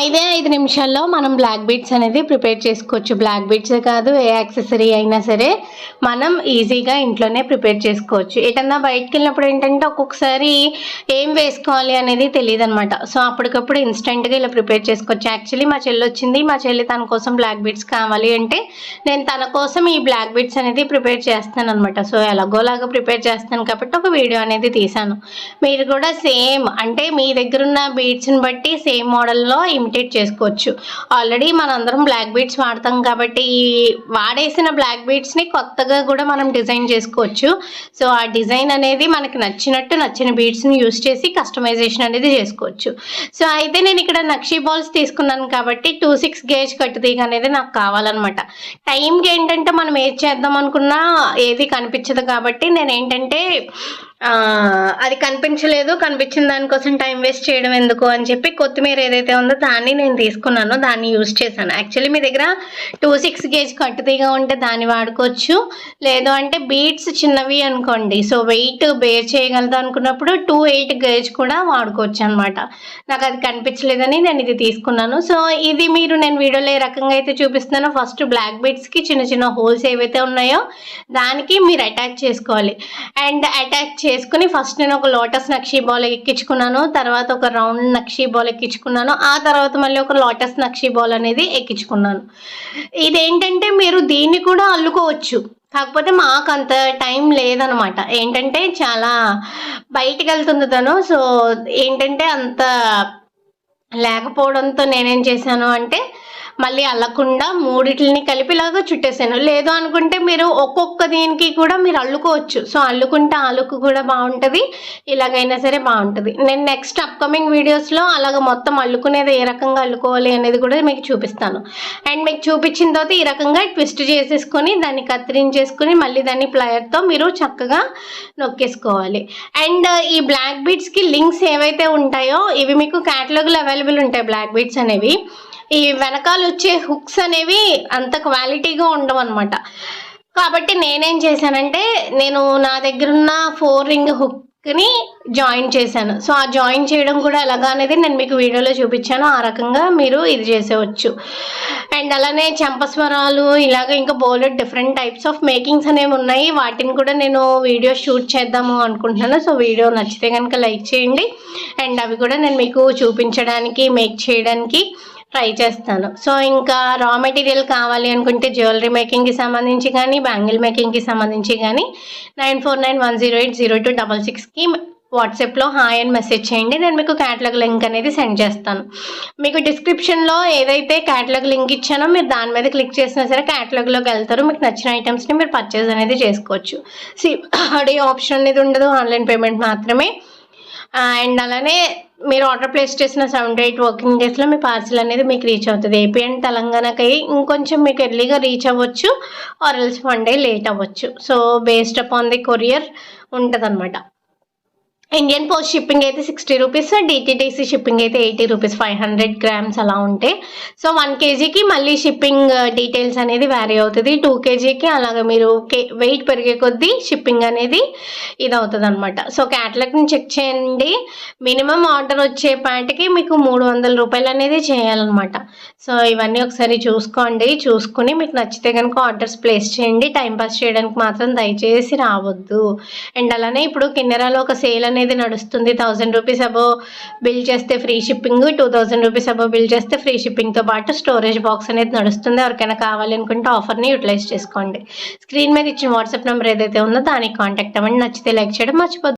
ఐదే ఐదు నిమిషాల్లో మనం బ్లాక్ బీట్స్ అనేది ప్రిపేర్ చేసుకోవచ్చు. బ్లాక్ బీట్సే కాదు ఏ యాక్సెసరీ అయినా సరే మనం ఈజీగా ఇంట్లోనే ప్రిపేర్ చేసుకోవచ్చు. ఎటన్నా బయటకు వెళ్ళినప్పుడు ఏంటంటే ఒక్కొక్కసారి ఏం వేసుకోవాలి అనేది తెలియదు అనమాట సో అప్పటికప్పుడు ఇన్స్టెంట్గా ఇలా ప్రిపేర్ చేసుకోవచ్చు. యాక్చువల్లీ మా చెల్లి వచ్చింది. మా చెల్లి తన కోసం బ్లాక్ బీట్స్ కావాలి అంటే నేను తన కోసం ఈ బ్లాక్ బీట్స్ అనేది ప్రిపేర్ చేస్తాను అనమాట సో ఎలాగోలాగా ప్రిపేర్ చేస్తాను కాబట్టి ఒక వీడియో అనేది తీశాను. మీరు కూడా సేమ్ అంటే మీ దగ్గర ఉన్న బీట్స్ని బట్టి సేమ్ మోడల్లో ఇమిటేట్ చేసుకోవచ్చు. ఆల్రెడీ మనందరం బ్లాక్ బీట్స్ వాడతాం కాబట్టి ఈ వాడేసిన బ్లాక్ బీట్స్ని కొత్తగా కూడా మనం డిజైన్ చేసుకోవచ్చు. సో ఆ డిజైన్ అనేది మనకి నచ్చినట్టు నచ్చిన బీట్స్ని యూస్ చేసి కస్టమైజేషన్ అనేది చేసుకోవచ్చు. సో అయితే నేను ఇక్కడ నక్షీ బాల్స్ తీసుకున్నాను కాబట్టి టూ సిక్స్ గేజ్ కట్టుతీగ అనేది నాకు కావాలన్నమాట. టైంకి ఏంటంటే మనం ఏది చేద్దాం అనుకున్నా ఏది కనిపించదు కాబట్టి నేను ఏంటంటే అది కనిపించలేదు. కనిపించిన దానికోసం టైం వేస్ట్ చేయడం ఎందుకు అని చెప్పి కొత్తిమీర ఏదైతే ఉందో దాన్ని నేను తీసుకున్నాను దాన్ని యూజ్ చేశాను. యాక్చువల్లీ మీ దగ్గర టూ సిక్స్ గేజ్ కట్టుతీగా ఉంటే దాన్ని వాడుకోవచ్చు. లేదు అంటే బీట్స్ చిన్నవి అనుకోండి. సో వెయిట్ బేర్ చేయగలదు అనుకున్నప్పుడు టూ ఎయిట్ గేజ్ కూడా వాడుకోవచ్చు అనమాట నాకు అది కనిపించలేదని నేను ఇది తీసుకున్నాను. సో ఇది మీరు నేను వీడియోలో ఏ రకంగా అయితే చూపిస్తున్నానో ఫస్ట్ బ్లాక్ బీట్స్కి చిన్న చిన్న హోల్స్ ఏవైతే ఉన్నాయో దానికి మీరు అటాచ్ చేసుకోవాలి. అండ్ అటాచ్ చేసుకుని ఫస్ట్ నేను ఒక లోటస్ నక్షీ బాల్ ఎక్కించుకున్నాను తర్వాత ఒక రౌండ్ నక్షీ బాల్ ఎక్కించుకున్నాను ఆ తర్వాత మళ్ళీ ఒక లోటస్ నక్షీ బాల్ అనేది ఎక్కించుకున్నాను. ఇదేంటంటే మీరు దీన్ని కూడా అల్లుకోవచ్చు. కాకపోతే మాకు అంత టైం లేదనమాట. ఏంటంటే చాలా బయటికి వెళ్తుంది తను. సో ఏంటంటే అంత లేకపోవడంతో నేనేం చేశాను అంటే మళ్ళీ అల్లకుండా మూడిటిని కలిపి ఇలాగా చుట్టేసాను. లేదు అనుకుంటే మీరు ఒక్కొక్క దీనికి కూడా మీరు అల్లుకోవచ్చు. సో అల్లుకుంటే ఆ లుక్ కూడా బాగుంటుంది. ఇలాగైనా సరే బాగుంటుంది. నేను నెక్స్ట్ అప్కమింగ్ వీడియోస్లో అలాగ మొత్తం అల్లుకునేది ఏ రకంగా అల్లుకోవాలి అనేది కూడా మీకు చూపిస్తాను. అండ్ మీకు చూపించిన తర్వాత ఈ రకంగా ట్విస్ట్ చేసేసుకొని దాన్ని కత్తిరించేసుకొని మళ్ళీ దాన్ని ప్లయర్తో మీరు చక్కగా నొక్కేసుకోవాలి. అండ్ ఈ బ్లాక్ బీట్స్కి లింక్స్ ఏవైతే ఉంటాయో ఇవి మీకు క్యాటలాగ్లో అవైలబుల్ ఉంటాయి బ్లాక్ బీడ్స్ అనేవి. ఈ వెనకాల వచ్చే హుక్స్ అనేవి అంత క్వాలిటీగా ఉండవు అనమాట కాబట్టి నేనేం చేశానంటే నేను నా దగ్గర ఉన్న ఫోర్ రింగ్ హుక్ని జాయిన్ చేశాను. సో ఆ జాయిన్ చేయడం కూడా ఎలాగా అనేది నేను మీకు వీడియోలో చూపించాను. ఆ రకంగా మీరు ఇది చేసేవచ్చు. అండ్ అలానే చెంపస్వరాలు ఇలాగ ఇంకా బోలెడ్ డిఫరెంట్ టైప్స్ ఆఫ్ మేకింగ్స్ అనేవి ఉన్నాయి. వాటిని కూడా నేను వీడియో షూట్ చేద్దాము అనుకుంటున్నాను. సో వీడియో నచ్చితే కనుక లైక్ చేయండి. అండ్ అవి కూడా నేను మీకు చూపించడానికి మేక్ చేయడానికి ట్రై చేస్తాను. సో ఇంకా రా మెటీరియల్ కావాలి అనుకుంటే జ్యువెలరీ మేకింగ్కి సంబంధించి కానీ బ్యాంగిల్ మేకింగ్కి సంబంధించి కానీ nine four nine one zero eight zero two double సిక్స్కి వాట్సాప్లో హాయ్ అని మెసేజ్ చేయండి. నేను మీకు క్యాటలాగ్ లింక్ అనేది సెండ్ చేస్తాను. మీకు డిస్క్రిప్షన్లో ఏదైతే క్యాటలాగ్ లింక్ ఇచ్చానో మీరు దాని మీద క్లిక్ చేసినా సరే క్యాటలాగ్లోకి వెళ్తారు. మీకు నచ్చిన ఐటమ్స్ని మీరు పర్చేజ్ అనేది చేసుకోవచ్చు. సి ఆప్షన్ అనేది ఉండదు. ఆన్లైన్ పేమెంట్ మాత్రమే. అండ్ అలానే మీరు ఆర్డర్ ప్లేస్ చేసిన సెవెన్ టు ఎయిట్ వర్కింగ్ డేస్లో మీ పార్సిల్ అనేది మీకు రీచ్ అవుతుంది. ఏపీ అండ్ తెలంగాణకి ఇంకొంచెం మీకు ఎర్లీగా రీచ్ అవ్వచ్చు or else one day late అవ్వచ్చు. So based upon the courier ఉంటుంది ఇండియన్ పోస్ట్ షిప్పింగ్ అయితే సిక్స్టీ రూపీస్ డిటిటీసీ షిప్పింగ్ అయితే eighty rupees five hundred grams అలా ఉంటాయి సో వన్ కేజీకి మళ్ళీ షిప్పింగ్ డీటెయిల్స్ uh, అనేది వ్యారీ అవుతుంది. టూ కేజీకి అలాగే మీరు కే వెయిట్ పెరిగే కొద్దీ షిప్పింగ్ అనేది ఇది అవుతుంది అనమాట సో క్యాటలాగ్ని చెక్ చేయండి. మినిమం ఆర్డర్ వచ్చే పాటికి మీకు మూడు వందల రూపాయలు అనేది చేయాలన్నమాట. సో ఇవన్నీ ఒకసారి చూసుకోండి. చూసుకుని మీకు నచ్చితే కనుక ఆర్డర్స్ ప్లేస్ చేయండి. టైంపాస్ చేయడానికి మాత్రం దయచేసి రావద్దు. అండ్ అలానే ఇప్పుడు కిన్నెరాలో ఒక సేల్ అనేది నడుస్తుంది. థౌజండ్ రూపీస్ అబో బిల్ చేస్తే free shipping two thousand rupees above bill చేస్తే ఫ్రీ షిప్పింగ్తో పాటు స్టోరేజ్ బాక్స్ అనేది నడుస్తుంది. ఎవరికైనా కావాలి అనుకుంటే ఆఫర్ని యూటిలైజ్ చేసుకోండి. స్క్రీన్ మీద ఇచ్చిన వాట్సాప్ నెంబర్ ఏదైతే ఉందో దానికి కాంటాక్ట్ అవ్వండి. నచ్చితే లైక్ చేయడం మర్చిపోతుంది